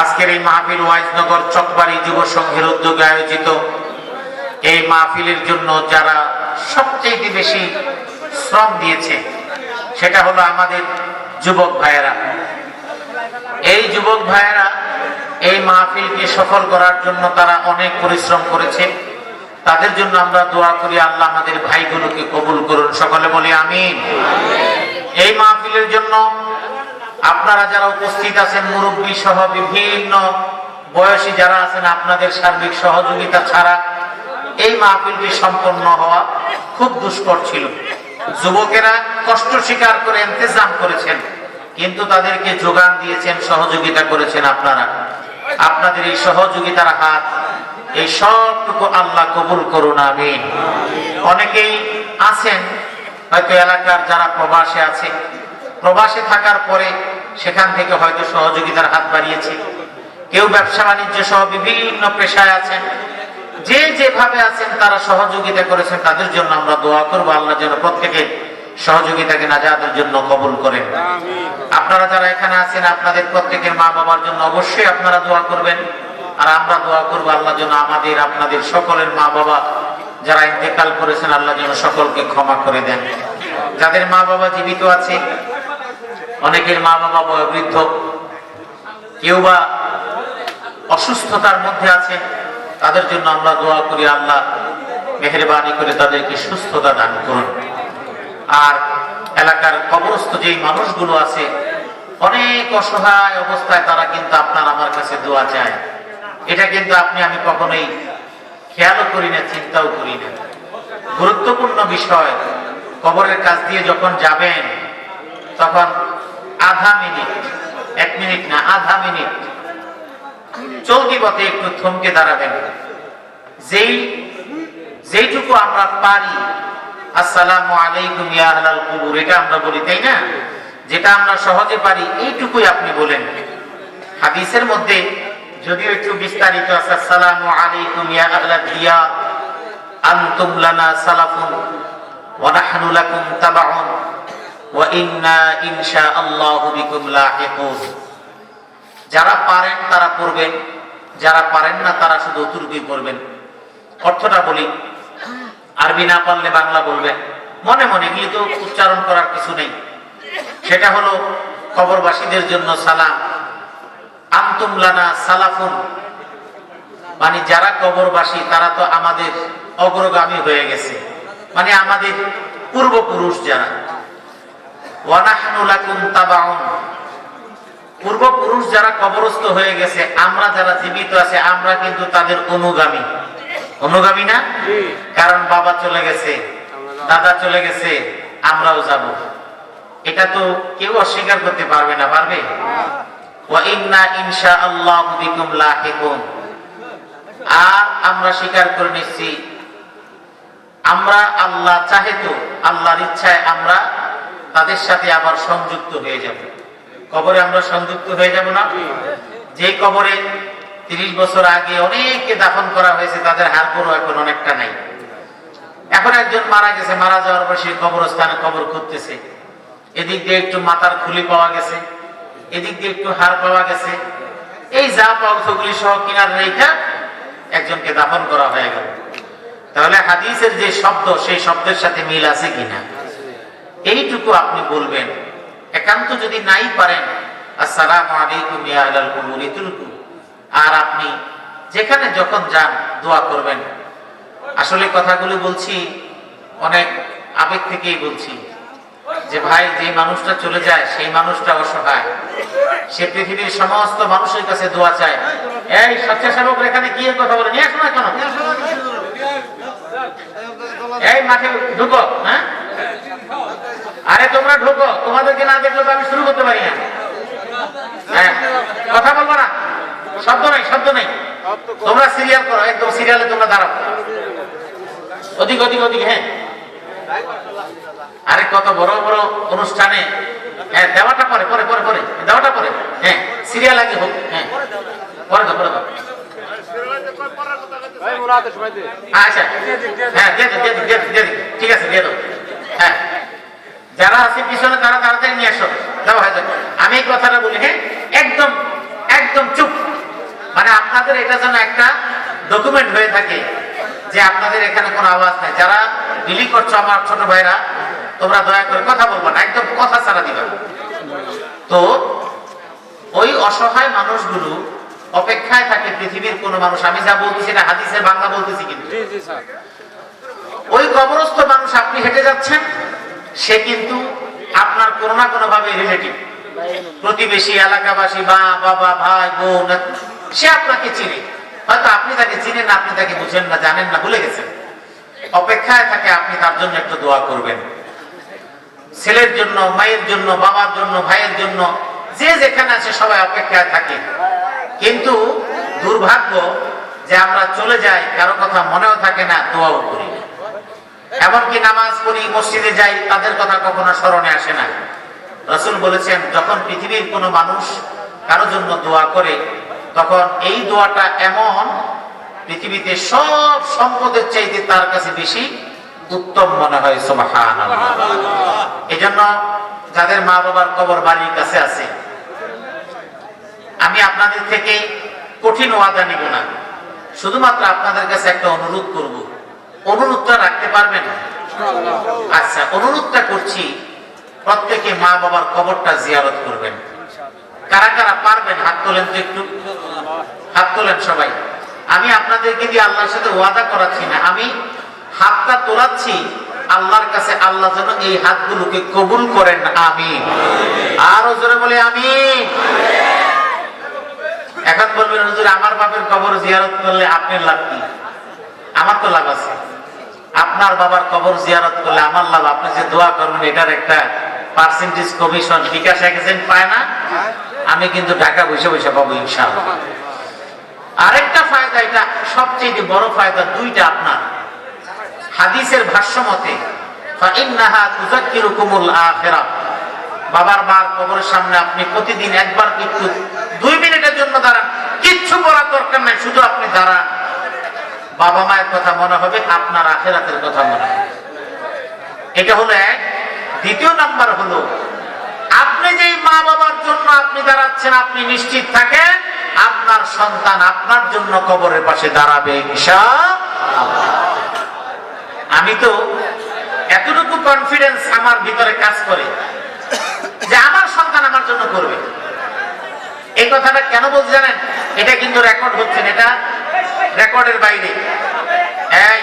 আজকের এই মাহফিল ওয়াইজনগর চকবাড়ি যুব সংঘের উদ্যোগে আয়োজিত। এই মাহফিলের জন্য যারা সবচেয়ে বেশি শ্রম দিয়েছে, সেটা হলো আমাদের যুবক ভাইয়েরা। এই যুবক ভাইয়েরা এই মাহফিলকে সফল করার জন্য তারা অনেক পরিশ্রম করেছে। তাদের জন্য আমরা দোয়া করি, আল্লাহ আমাদের ভাইগুলোকে কবুল করুন। সকলে বলি আমিন। এই মাহফিলের জন্য আপনারা যারা উপস্থিত আছেন, মুরব্বী সহ বিভিন্ন বয়সী যারা আছেন, আপনাদের সার্বিক সহযোগিতা ছাড়া এই মাহফিলটি সম্পন্ন হওয়া খুব দুষ্কর ছিল। যুবকেরা কষ্ট স্বীকার করে ইন্তজাম করেছেন, কিন্তু তাদেরকে যোগান দিয়েছেন, সহযোগিতা করেছেন আপনারা। আপনাদের এই সহযোগিতার হাত, এই সবটুকু আল্লাহ কবুল করুন, আমিন। অনেকেই আছেন, হয়তো এলাকার যারা প্রবাসে আছে প্রবাসে থাকার পরে সেখান থেকে হয়তো সহযোগিতার হাত বাড়িয়েছে। কেউ ব্যবসা বাণিজ্য সহ বিভিন্ন পেশায় আছেন। যে যেভাবে আছেন তারা সহযোগিতা করেছেন তাদের জন্য আমরা দোয়া করব। আল্লাহ যেন প্রত্যেকে সহযোগিতাকে নাজাদের জন্য কবুল করেন। আপনারা যারা এখানে আছেন আপনাদের প্রত্যেকের মা বাবার জন্য অবশ্যই আপনারা দোয়া করবেন। আর আমরা দোয়া করব আল্লাহ যেন আমাদের আপনাদের সকলের মা বাবা যারা ইন্তেকাল করেছেন আল্লাহ যেন সকলকে ক্ষমা করে দেন। যাদের মা বাবা জীবিত আছে অনেকের মা বাবা বয়োবৃদ্ধ, কেউ বা অসুস্থতার মধ্যে আছে, তাদের জন্য আমরা দোয়া করি, আল্লাহ মেহরবানি করে তাদেরকে সুস্থতা দান করুন। আর এলাকার কবরস্থ যেই মানুষগুলো আছে, অনেক অসহায় অবস্থায় তারা কিন্তু আপনার আমার কাছে দোয়া চায়। এটা কিন্তু আপনি, আমি কখনোই খেয়ালও করি না, চিন্তাও করি না। গুরুত্বপূর্ণ বিষয়, কবরের কাছ দিয়ে যখন যাবেন, তখন আধা মিনিট। এক মিনিট না, আধা মিনিট। চলতি পথে একটু থমকে দাঁড়াবেন। যেই, যেইটুকু আমরা পারি, আসসালামু আলাইকুম ইয়া আহলাল কুবুর, এটা আমরা বলি, তাই না? যেটা আমরা সহজে পারি, এইটুকুই আপনি বলেন। হাদিসের মধ্যে যদিও একটু বিস্তারিত আছে, আসসালামু আলাইকুম ইয়া আহলাদ দিয়ার আনতুম লানা সালাফুন, ওয়া নাহনু লাকুম তাবাউন। যারা পারেন, তারা পড়বেন। যারা পারেন না, তারা শুধু অতুর্বি করবেন অর্থটা বলি, আরবি না পারলে বাংলা বলবেন। মনে মনে গিয়ে তো উচ্চারণ করার কিছু নেই। সেটা হলো, কবরবাসীদের জন্য সালাম। আন্তুম লানা সালাফুন। মানে যারা কবরবাসী, তারা তো আমাদের অগ্রগামী হয়ে গেছে। মানে আমাদের পূর্বপুরুষ যারা। পূর্বপুরুষ যারা কবরস্থ হয়ে গেছে আমরা যারা জীবিত আছে আমরা কিন্তু তাদের অনুগামী। অনুগামী না? কারণ বাবা চলে গেছে দাদা চলে গেছে আমরাও যাব। এটা তো কেউ অস্বীকার করতে পারবে না পারবে? লাহিকুন। আর আমরা স্বীকার করে নিচ্ছি আমরা আল্লাহ চাহে তো আল্লাহর ইচ্ছায় আমরা তাদের সাথে আবার সংযুক্ত হয়ে যাব। কবরে আমরা সংযুক্ত হয়ে যাব না? যে কবরে তিরিশ বছর আগে অনেককে দাফন করা হয়েছে, তাদের হার পুরো এখন অনেকটা নাই। এখন একজন মারা গেছে, মারা যাওয়ার পর সেই কবরস্থানে কবর খুঁজতেছে। এদিক দিয়ে একটু মাথার খুলি পাওয়া গেছে, এদিক দিয়ে একটু হার পাওয়া গেছে। এই যা অংশগুলি সহ কিনার রেখা একজনকে দাফন করা হয়ে গেল। তাহলে হাদিসের যে শব্দ, সেই শব্দের সাথে মিল আছে কিনা? এইটুকু আপনি বলবেন। একান্ত যদি নাই পারেন, আসসালামু আলাইকুম আর আপনি যেখানে যখন যান, দোয়া করবেন। আসলে কথাগুলো বলছি, অনেক আবেগ থেকেই বলছি। যে ভাই, যে মানুষটা চলে যায়, সেই মানুষটা অসহায়। সে পৃথিবীর সমস্ত মানুষের কাছে দোয়া চায়। এই স্বেচ্ছাসেবক, এখানে এর কথা বলে? নিয়ে এই মাঠে ঢুকো হ্যাঁ? তোমরা ঢুকো তোমাদেরকে না দেখলে তো আমি শুরু করতে পারি না। হ্যাঁ কথা বলব না? শব্দ নেই শব্দ নেই। তোমরা সিরিয়াল করো একদম সিরিয়ালে তোমরা দাঁড়াও। অধিক অধিক অধিক হ্যাঁ। আরে কত বড় বড় অনুষ্ঠানে। হ্যাঁ দেওয়াটা পরে পরে পরে পরে দেওয়াটা পরে। হ্যাঁ সিরিয়াল আগে হোক হ্যাঁ। পরে দাও পরে দাও। আচ্ছা হ্যাঁ দিয়ে দাও দিয়ে দাও দিয়ে দাও। ঠিক আছে দিয়ে দাও। হ্যাঁ। যারা আছে পিছনে তারা তাড়াতাড়ি নিয়ে আসো দাও যাবে আমি এই কথাটা বলি হ্যাঁ? একদম একদম চুপ। মানে আপনাদের এটা যেন একটা ডকুমেন্ট হয়ে থাকে যে আপনাদের এখানে কোনো আওয়াজ নাই। যারা বিলি করছ আমার ছোট ভাইরা তোমরা দয়া করে কথা বলব না। একদম কথা ছাড়া দিবে তো ওই অসহায় মানুষগুলো অপেক্ষায় থাকে পৃথিবীর কোন মানুষ। আমি যা বলতেছি এটা হাদিসের বাংলা বলতেছি কিন্তু। ওই কবরস্থ মানুষ আপনি হেঁটে যাচ্ছেন? সে কিন্তু আপনার কোনো না কোনো ভাবে রিলেটিভ প্রতিবেশী, এলাকাবাসী, মা, বাবা, ভাই, বোন, সে আপনাকে চিনে। হয়তো আপনি তাকে চিনেন না, আপনি তাকে বুঝেন না, জানেন না, ভুলে গেছেন। অপেক্ষায় থাকে আপনি তার জন্য একটু দোয়া করবেন। ছেলের জন্য, মায়ের জন্য, বাবার জন্য, ভাইয়ের জন্য, যে যেখানে আছে সবাই অপেক্ষায় থাকে। কিন্তু দুর্ভাগ্য যে আমরা চলে যাই, কারও কথা মনেও থাকে না, দোয়াও করি। এমনকি নামাজ পড়ি, মসজিদে যাই, তাদের কথা কখনো স্মরণে আসে না। রসুল বলেছেন, যখন পৃথিবীর কোনো মানুষ কারও জন্য দোয়া করে, তখন এই দোয়াটা এমন, পৃথিবীতে সব সম্পদের চাইতে তার কাছে বেশি উত্তম মনে হয় সুবহান এই জন্য যাদের মা বাবার কবর বাড়ির কাছে আছে, আমি আপনাদের থেকে কঠিন ওয়াদা নিব না। শুধুমাত্র আপনাদের কাছে একটা অনুরোধ করব। অনুরোধটা রাখতে পারবেন আচ্ছা অনুরোধটা করছি, প্রত্যেকে মা বাবার কবরটা জিয়ারত করবেন। কারা কারা পারবেন? হাত তোলেন তো একটু। হাত তোলেন সবাই। আমি আপনাদেরকে দিয়ে আল্লাহর সাথে ওয়াদা করাচ্ছি না। আমি হাতটা তোলাচ্ছি, আল্লাহর কাছে আল্লাহ যেন এই হাতগুলোকে কবুল করেন। আমি আরও জোরে বলে আমি এখন বলবেন, হুজুর, আমার বাপের কবর জিয়ারত করলে আপনার লাভ কি? আমার তো লাভ আছে। আপনার বাবার কবর জিয়ারত করলে আমার লাভ। আপনি যে দোয়া করবেন, এটার একটা পার্সেন্টেজ কমিশন বিকাশ এজেন্ট পায় না? আমি কিন্তু ঢাকা বসে বসে পাবো ইনশাআল্লাহ। আরেকটা ফায়দা এটা, সবচেয়ে বড় ফায়দা দুইটা আপনার। হাদিসের ভাষ্য মতে বাবার মার কবরের সামনে আপনি প্রতিদিন একবার একটু দুই মিনিটের জন্য দাঁড়ান। কিচ্ছু করার দরকার নাই, শুধু আপনি দাঁড়ান। বাবা মায়ের কথা মনে হবে, আপনার আখেরাতের কথা মনে হবে। এটা হলো এক। দ্বিতীয় নাম্বার হলো, আপনি যেই মা বাবার জন্য আপনি দাঁড়াচ্ছেন, আপনি নিশ্চিত থাকেন, আপনার সন্তান আপনার জন্য কবরের পাশে দাঁড়াবে আমি তো এতটুকু কনফিডেন্স আমার ভিতরে কাজ করে যে আমার সন্তান আমার জন্য করবে। এই কথাটা কেন বলতে জানেন? এটা কিন্তু রেকর্ড হচ্ছে এটা রেকর্ডের বাইরে। এই,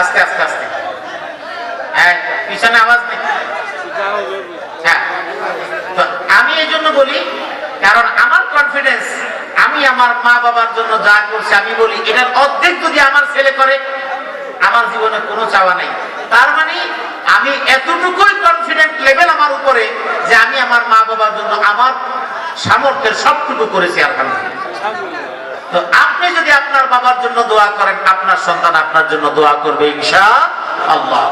আস্তে আস্তে আস্তে। এই, পিছনে আওয়াজ নেই হ্যাঁ। আমি এই জন্য বলি, কারণ আমার কনফিডেন্স আমি আমার মা বাবার জন্য যা করছি, আমি বলি, এটার অর্ধেক যদি আমার ছেলে করে, আমার জীবনে কোনো চাওয়া নেই। তার মানে আমি এতটুকুই কনফিডেন্ট লেভেল আমার উপরে যে আমি আমার মা বাবার জন্য আমার সামর্থ্যের সবটুকু করেছি, আলহামদুলিল্লাহ। তো আপনি যদি আপনার বাবার জন্য দোয়া করেন আপনার সন্তান আপনার জন্য দোয়া করবে ইনশা আল্লাহ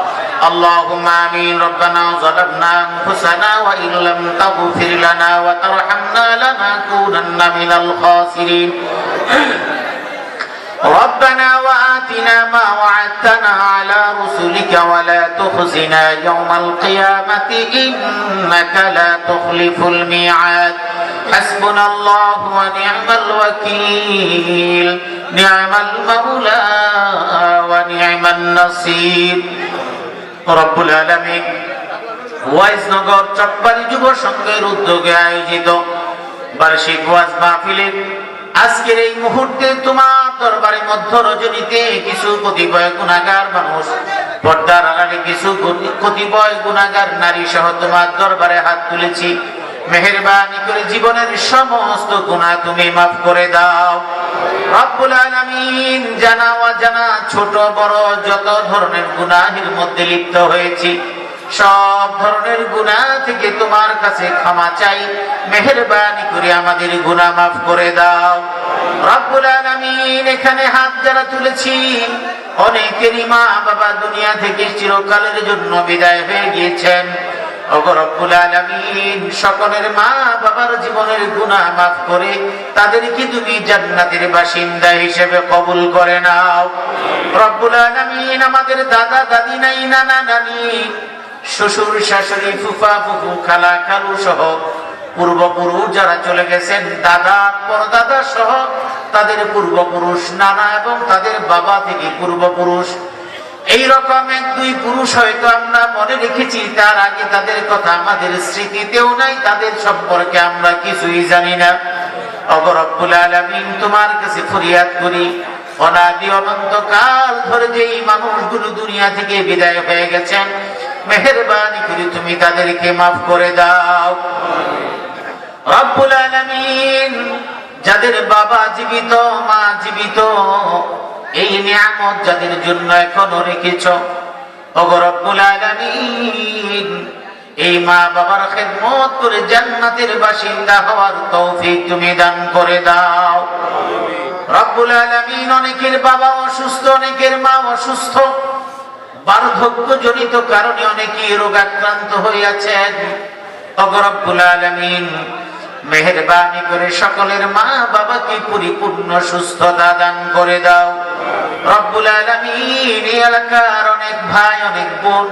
اللهم آمين ربنا ظلمنا أنفسنا وإن لم تغفر لنا وترحمنا لنكونن من الخاسرين ربنا وآتنا ما وعدتنا على رسلك ولا تخزنا يوم القيامة إنك لا تخلف الميعاد حسبنا الله ونعم الوكيل نعم المولى ونعم النصير رب العالمين ওয়াইজনগর চটবাড়ি যুব সংঘের উদ্যোগে আয়োজিত বার্ষিক ওয়াজ মাহফিলের আজকের এই মুহূর্তে তোমার দরবারে মধ্য রজনীতে কিছু কতিপয় গুণাগার মানুষ পর্দার আড়ালে কিছু গতি- কতিপয় গুণাগার নারী সহ তোমার দরবারে হাত তুলেছি মেহেরবানি করে জীবনের সমস্ত গুণা তুমি মাফ করে দাও। রব্বুল আলামিন জানা অজানা ছোট বড় যত ধরনের গুনাহের মধ্যে লিপ্ত হয়েছি, সব ধরনের গুনাহ থেকে তোমার কাছে ক্ষমা চাই। মেহেরবানি করে আমাদের গুনাহ মাফ করে দাও। রব্বুল আলামিন এখানে হাত যারা তুলেছি অনেকেরই মা বাবা দুনিয়া থেকে চিরকালের জন্য বিদায় হয়ে গিয়েছেন। সকলের মা বাবার জীবনের গুনাহ মাফ করে তাদেরকে তুমি জান্নাতের বাসিন্দা হিসেবে কবুল করে নাও। রব্বুল আলামিন, আমাদের দাদা, দাদি, নাই, নানা, নানি, শ্বশুর, শাশুড়ি, ফুফা, ফুফু, খালা, খালু সহ পূর্বপুরুষ যারা চলে গেছেন, দাদা, পরদাদা সহ তাদের পূর্বপুরুষ, নানা এবং তাদের বাবা থেকে পূর্বপুরুষ এই রকম এক দুই পুরুষ হয়তো আমরা মনে রেখেছি, তার আগে তাদের কথা আমাদের স্মৃতিতেও নাই, তাদের সম্পর্কে আমরা কিছুই জানি না। অগরব্বুল আলমিন, তোমার কাছে ফরিয়াদ করি, অনাদি অনন্ত কাল ধরে যে এই মানুষগুলো দুনিয়া থেকে বিদায় হয়ে গেছেন, মেহরবানি করে তুমি তাদেরকে মাফ করে দাও। রব্বুল আলামিন, যাদের বাবা জীবিত, মা জীবিত এই নিয়ামত যাদের জন্য এখনও রেখেছ। এই মা বাবার খেদমত করে জান্নাতের বাসিন্দা হওয়ার তৌফিক তুমি দান করে দাও। রব্বুল আলামিন, অনেকের বাবা অসুস্থ, অনেকের মা অসুস্থ। বার্ধক্য জনিত কারণে অনেকেই রোগাক্রান্ত হইয়াছেন। অগরব্বুল আলামিন, মেহেরবানি করে সকলের মা বাবাকে পরিপূর্ণ সুস্থতা দান করে দাও। রব্বুল আলামিন এলাকার অনেক ভাই, অনেক বোন,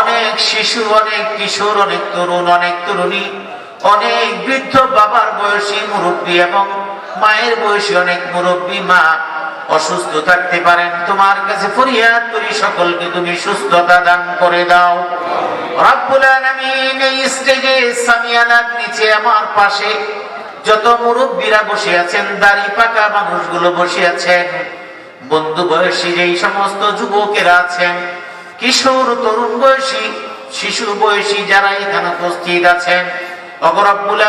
অনেক শিশু, অনেক কিশোর, অনেক তরুণ, অনেক তরুণী, অনেক বৃদ্ধ বাবার বয়সী মুরব্বী এবং মায়ের বয়সী অনেক মুরব্বী, মা অসুস্থ থাকতে পারেন। তোমার কাছে ফরিয়াদ করি, সকলকে তুমি সুস্থতা দান করে দাও। রব্বুল আলামিন, এই স্টেজে সামিয়ানার নিচে আমার পাশে যত মুরব্বীরা বসে আছেন, দাড়ি পাকা মানুষগুলো বসে আছেন। বন্ধু বয়সী যেই সমস্ত যুবকেরা আছেন, কিশোর, তরুণ বয়সী, শিশু বয়সী যারা এখানে উপস্থিত আছেন অগরব্বুল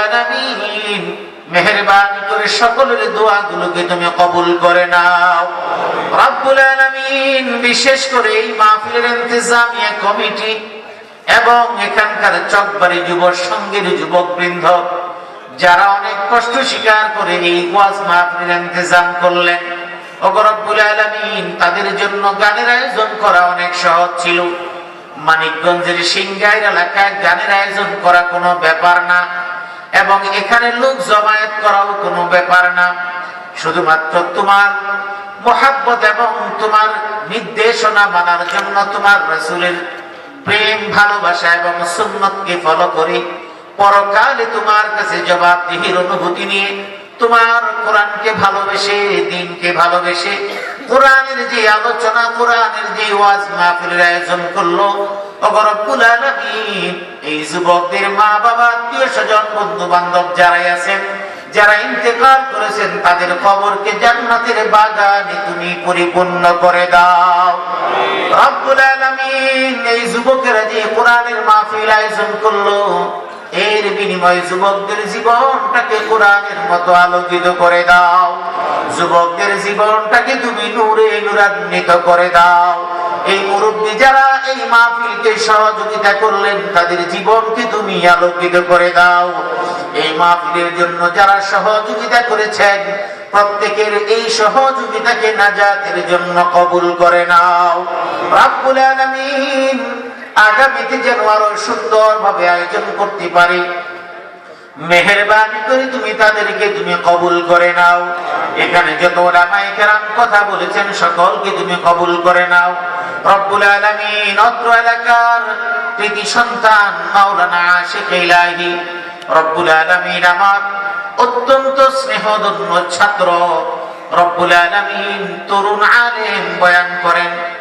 মেহেরবানি করে সকলের দোয়াগুলোকে তুমি কবুল করে নাও। বিশেষ করে এই কমিটি এবং এখানকার যুব সঙ্গের যুবক বৃন্দ যারা অনেক কষ্ট স্বীকার করে এই ওয়াজ মাহফিলের ইন্তজাম করলেন। তাদের জন্য গানের আয়োজন করা অনেক সহজ ছিল। মানিকগঞ্জের সিংগাইর এলাকায় গানের আয়োজন করা কোনো ব্যাপার না এবং এখানে লোক জমায়েত করাও কোনো ব্যাপার না। শুধুমাত্র তোমার মোহাব্বত এবং তোমার নির্দেশনা মানার জন্য তোমার রসুলের প্রেম, ভালোবাসা এবং সুন্নতকে ফলো করে। পরকালে তোমার কাছে জবাবদিহির অনুভূতি নিয়ে তোমার কোরআনকে ভালোবেসে, দিনকে ভালোবেসে, কোরআনের যে আলোচনা, কোরআনের যে ওয়াজ মাহফিলের আয়োজন করল যারা করেছেন, তাদের তুমি পরিপূর্ণ করে এই যুবকেরা যে কোরআনের মাহফিল আয়োজন করল এর বিনিময়ে যুবকদের জীবনটাকে কোরআনের মতো আলোকিত করে দাও। যুবকদের জীবনটাকে তুমি নূরে নূরান্বিত করে দাও। এই মুরব্বী যারা এই মাহফিলকে সহযোগিতা করলেন, তাদের জীবনকে তুমি আলোকিত করে দাও। এই মাহফিলের জন্য যারা সহযোগিতা করেছেন, প্রত্যেকের এই সহযোগিতাকে নাজাতের জন্য কবুল করে নাও। রাব্বুল আলামিন আগামীতে যেন আরও সুন্দর ভাবে আয়োজন করতে পারি। মেহরবানি করে তুমি তাদেরকে তুমি কবুল করে নাও। এখানে যত কেরাম কথা বলেছেন, সকলকে তুমি কবুল করে নাও। রব্বুল অত্র এলাকার সন্তান আমার অত্যন্ত ছাত্র। রব্বুল আলামিন তরুণ আলেম বয়ান করেন।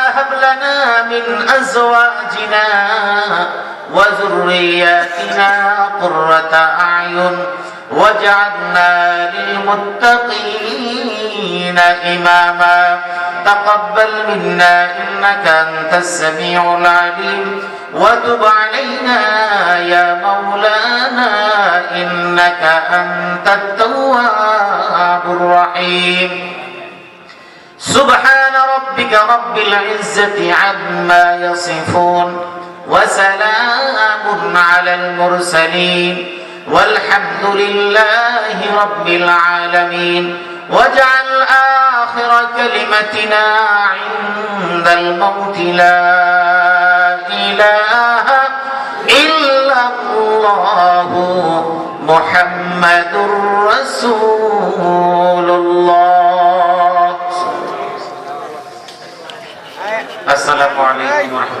هب لنا من أزواجنا وذرياتنا قرة أعين واجعلنا للمتقين إماما. تقبل منا إنك أنت السميع العليم. وتب علينا يا مولانا إنك أنت التواب الرحيم. سبحان ربك رب العزة عما يصفون وسلام على المرسلين والحمد لله رب العالمين واجعل آخر كلمتنا عند الموت لا إله إلا الله محمد رسول الله আসসালামু আলাইকুম